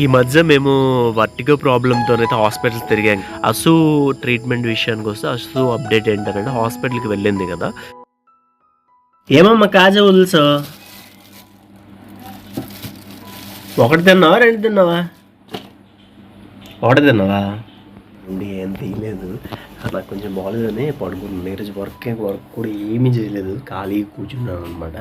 ఈ మధ్య మేము వర్టిగో ప్రాబ్లంతో అయితే హాస్పిటల్స్ తిరిగాం. అసు ట్రీట్మెంట్ విషయానికి వస్తే అసు అప్డేట్ ఏంటంటే హాస్పిటల్కి వెళ్ళింది కదా. ఏమమ్మా కాజా ఉల్స్ ఒకటి తిన్నావా రెండు తిన్నావా? ఒకటి తిన్నావా? ఉండి ఏం తీయలేదు. నాకు కొంచెం బాగాలేదని పడుకున్నాను. ఈరోజు వర్క్ వర్క్ కూడా ఏమీ చేయలేదు. ఖాళీ కూర్చున్నాను అనమాట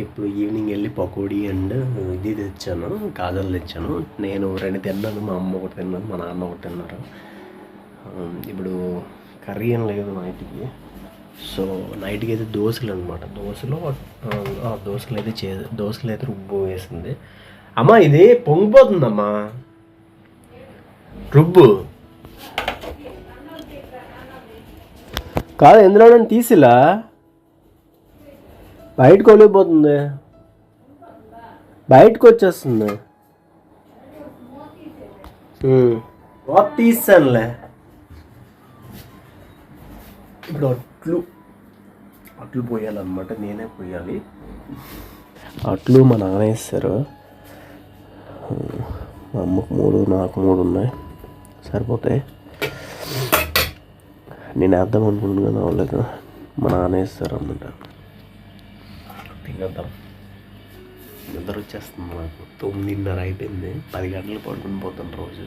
ఇప్పుడు ఈవినింగ్ వెళ్ళి పకోడీ అండ్ ఇది తెచ్చాను కాజల్ తెచ్చాను. నేను రెండు తిన్నాను మా అమ్మ ఒకటి తిన్నాను మా నాన్న ఒకటి తిన్నారు. ఇప్పుడు కర్రీ ఏం లేదు నైట్కి. సో నైట్కి అయితే దోశలు అనమాట దోశలో దోశలు అయితే చే దోశలు అయితే రుబ్బు వేసింది. అమ్మా ఇది పొంగిపోతుందమ్మా. రుబ్బు. కాదు ఎందులో తీసిలా? బయటకు వెళ్ళిపోతుంది. బయటకు వచ్చేస్తుంది. తీసానులే ఇప్పుడు అట్లు. అట్లు పోయాలన్నమాట నేనే పోయాలి. అట్లు మా నాన్న వేస్తారు. మా అమ్మకు మూడు నాకు మూడు ఉన్నాయి. సరిపోతాయి. నేను వేద్దాం అనుకుంటున్నాను అవ్వలేదు. మా నాన్న వేస్తారు అన్నమాట. తినేద్దాం. నిద్ర వచ్చేస్తుంది నాకు. తొమ్మిదిన్నర అయిపోయింది. పది గంటలు పడుకుని పోతాను రోజు.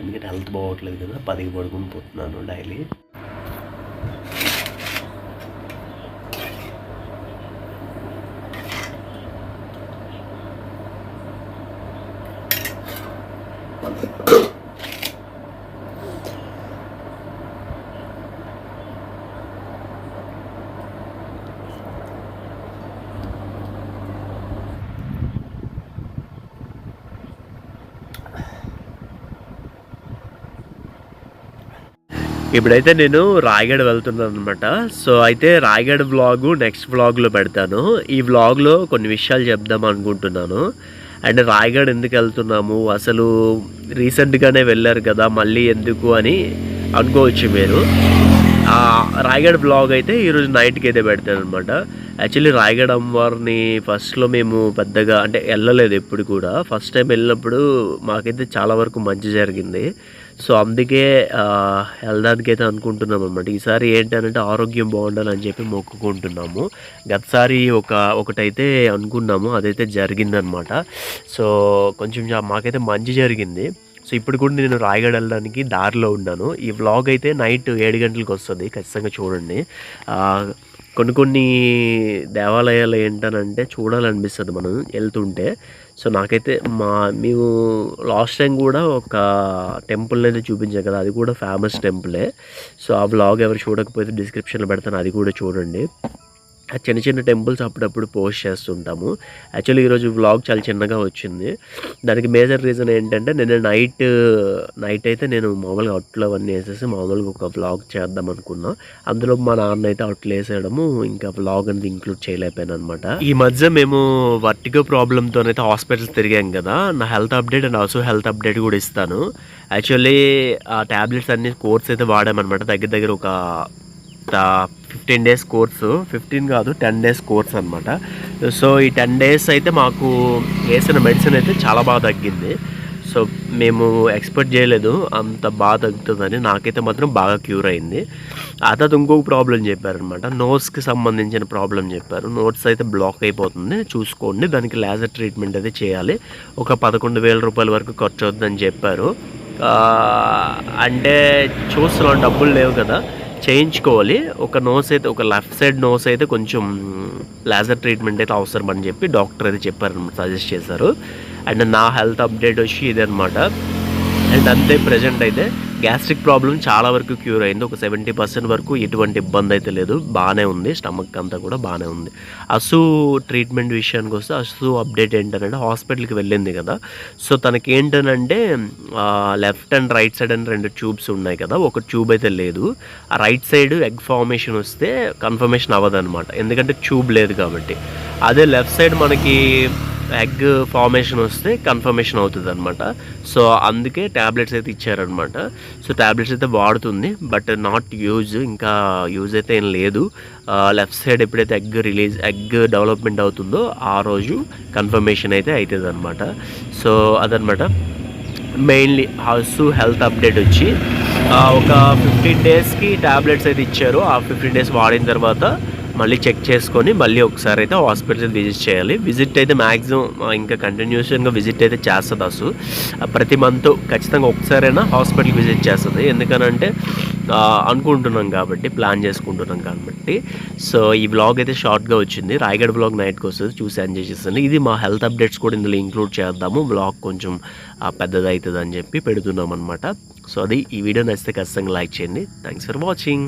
ఎందుకంటే హెల్త్ బాగోట్లేదు కదా పదికి పడుకుని పోతున్నాను డైలీ. ఇప్పుడైతే నేను రాయగఢ వెళ్తున్నాను అనమాట సో అయితే రాయగఢ వ్లాగ్ నెక్స్ట్ వ్లాగ్లో పెడతాను. ఈ వ్లాగ్లో కొన్ని విషయాలు చెప్దాం అనుకుంటున్నాను. అండ్ రాయగఢ ఎందుకు వెళ్తున్నాము? అసలు రీసెంట్గానే వెళ్ళారు కదా మళ్ళీ ఎందుకు అని అనుకోవచ్చు మీరు. ఆ రాయగఢ బ్లాగ్ అయితే ఈరోజు నైట్కి అయితే పెడతాను అనమాట యాక్చువల్లీ రాయగఢ అమ్మవారిని ఫస్ట్లో మేము పెద్దగా అంటే వెళ్ళలేదు ఎప్పుడు కూడా. ఫస్ట్ టైం వెళ్ళినప్పుడు మాకైతే చాలా వరకు మంచి జరిగింది. సో అందుకే వెళ్ళడానికి అయితే అనుకుంటున్నాం అనమాట ఈసారి ఏంటంటే ఆరోగ్యం బాగుండాలని చెప్పి మొక్కుకుంటున్నాము. గతసారి ఒక ఒకటైతే అనుకున్నాము అదైతే జరిగిందనమాట సో కొంచెం మాకైతే మంచి జరిగింది. సో ఇప్పుడు కూడా నేను రాయగడ వెళ్ళడానికి దారిలో ఉన్నాను. ఈ వ్లాగ్ అయితే నైట్ ఏడు గంటలకు వస్తుంది ఖచ్చితంగా చూడండి. కొన్ని కొన్ని దేవాలయాలు ఏంటనంటే చూడాలనిపిస్తుంది మనం వెళ్తుంటే. సో నాకైతే మా మేము లాస్ట్ టైం కూడా ఒక టెంపుల్ అయితే చూపించాం కదా అది కూడా ఫేమస్ టెంపులే. సో ఆ వ్లాగ్ ఎవరు చూడకపోతే డిస్క్రిప్షన్లో పెడతాను అది కూడా చూడండి. చిన్న చిన్న టెంపుల్స్ అప్పుడప్పుడు పోస్ట్ చేస్తుంటాము. యాక్చువల్లీ ఈరోజు వ్లాగ్ చాలా చిన్నగా వచ్చింది. దానికి మేజర్ రీజన్ ఏంటంటే నేను నైట్ నైట్ అయితే నేను మామూలుగా అవుట్లో అవన్నీ వేసేసి మామూలుగా ఒక వ్లాగ్ చేద్దాం అనుకున్నా. అందులో మా నాన్న అయితే అట్లు వేసేయడము ఇంకా వ్లాగ్ అనేది ఇంక్లూడ్ చేయలేకపోయాను అనమాట ఈ మధ్య మేము వర్టిగో ప్రాబ్లంతో అయితే హాస్పిటల్స్ తిరిగాం కదా. నా health update and also health update కూడా ఇస్తాను. యాక్చువల్లీ ఆ ట్యాబ్లెట్స్ అన్ని కోర్స్ అయితే వాడామన్నమాట. దగ్గర దగ్గర ఒక ఫిఫ్టీన్ డేస్ కోర్సు. ఫిఫ్టీన్ కాదు టెన్ డేస్ కోర్స్ అనమాట సో ఈ టెన్ డేస్ అయితే మాకు వేసిన మెడిసిన్ అయితే చాలా బాగా తగ్గింది. సో మేము ఎక్స్పెక్ట్ చేయలేదు. అంత బాగా తగ్గుతుందని నాకైతే మాత్రం బాగా క్యూర్ అయింది. ఆ తర్వాత ఇంకొక ప్రాబ్లం చెప్పారనమాట నోట్స్కి సంబంధించిన ప్రాబ్లం చెప్పారు. నోట్స్ అయితే బ్లాక్ అయిపోతుంది. చూసుకోండి. దానికి లేజర్ ట్రీట్మెంట్ అయితే చేయాలి. ఒక పదకొండు వేల రూపాయల వరకు ఖర్చు అవుతుందని చెప్పారు. అంటే చూస్తున్నాం. డబ్బులు లేవు కదా. చేయించుకోవాలి. ఒక నోస్ అయితే ఒక లెఫ్ట్ సైడ్ నోస్ అయితే కొంచెం లేజర్ ట్రీట్మెంట్ అయితే అవసరం అని చెప్పి డాక్టర్ అయితే చెప్పారు సజెస్ట్ చేశారు. అండ్ నా హెల్త్ అప్డేట్ వచ్చి ఇదనమాట అండ్ అంతే ప్రజెంట్ అయితే గ్యాస్ట్రిక్ ప్రాబ్లం చాలా వరకు క్యూర్ అయింది. ఒక సెవెంటీ పర్సెంట్ వరకు ఎటువంటి ఇబ్బంది అయితే లేదు. బాగానే ఉంది. స్టమక్ అంతా కూడా బాగానే ఉంది. అసు ట్రీట్మెంట్ విషయానికి వస్తే అసు అప్డేట్ ఏంటంటే హాస్పిటల్కి వెళ్ళింది కదా. సో తనకి ఏంటనంటే లెఫ్ట్ అండ్ రైట్ సైడ్ అని రెండు ట్యూబ్స్ ఉన్నాయి కదా. ఒక ట్యూబ్ అయితే లేదు. ఆ రైట్ సైడ్ ఎగ్ ఫార్మేషన్ వస్తే కన్ఫర్మేషన్ అవ్వదన్నమాట. ఎందుకంటే ట్యూబ్ లేదు కాబట్టి. అదే లెఫ్ట్ సైడ్ మనకి ఎగ్ ఫార్మేషన్ వస్తే కన్ఫర్మేషన్ అవుతుంది అనమాట సో అందుకే ట్యాబ్లెట్స్ అయితే ఇచ్చారనమాట సో ట్యాబ్లెట్స్ అయితే వాడుతుంది బట్ నాట్ యూజ్ ఇంకా యూజ్ అయితే ఏం లేదు. లెఫ్ట్ సైడ్ ఎప్పుడైతే ఎగ్ రిలీజ్ ఎగ్ డెవలప్మెంట్ అవుతుందో ఆ రోజు కన్ఫర్మేషన్ అయితే అవుతుంది అనమాట సో అదనమాట మెయిన్లీ హౌస్ హెల్త్ అప్డేట్ వచ్చి ఒక ఫిఫ్టీన్ డేస్కి ట్యాబ్లెట్స్ అయితే ఇచ్చారు. ఆ ఫిఫ్టీన్ డేస్ వాడిన తర్వాత మళ్ళీ చెక్ చేసుకొని మళ్ళీ ఒకసారి అయితే హాస్పిటల్ విజిట్ చేయాలి. విజిట్ అయితే మ్యాక్సిమం ఇంకా కంటిన్యూషన్గా విజిట్ అయితే చేస్తుంది అసలు. ప్రతి మంత్ ఖచ్చితంగా ఒకసారైనా హాస్పిటల్ విజిట్ చేస్తుంది. ఎందుకనంటే అనుకుంటున్నాం కాబట్టి ప్లాన్ చేసుకుంటున్నాం కాబట్టి. సో ఈ బ్లాగ్ అయితే షార్ట్గా వచ్చింది. రాయగడ్ బ్లాగ్ నైట్కి వస్తుంది. చూసి ఎంజాయ్ చేస్తాను ఇది మా హెల్త్ అప్డేట్స్ కూడా ఇందులో ఇంక్లూడ్ చేద్దాము. బ్లాగ్ కొంచెం పెద్దదవుతుంది అని చెప్పి పెడుతున్నాం అనమాట సో అది ఈ వీడియో నచ్చితే ఖచ్చితంగా లైక్ చేయండి. Thanks for watching.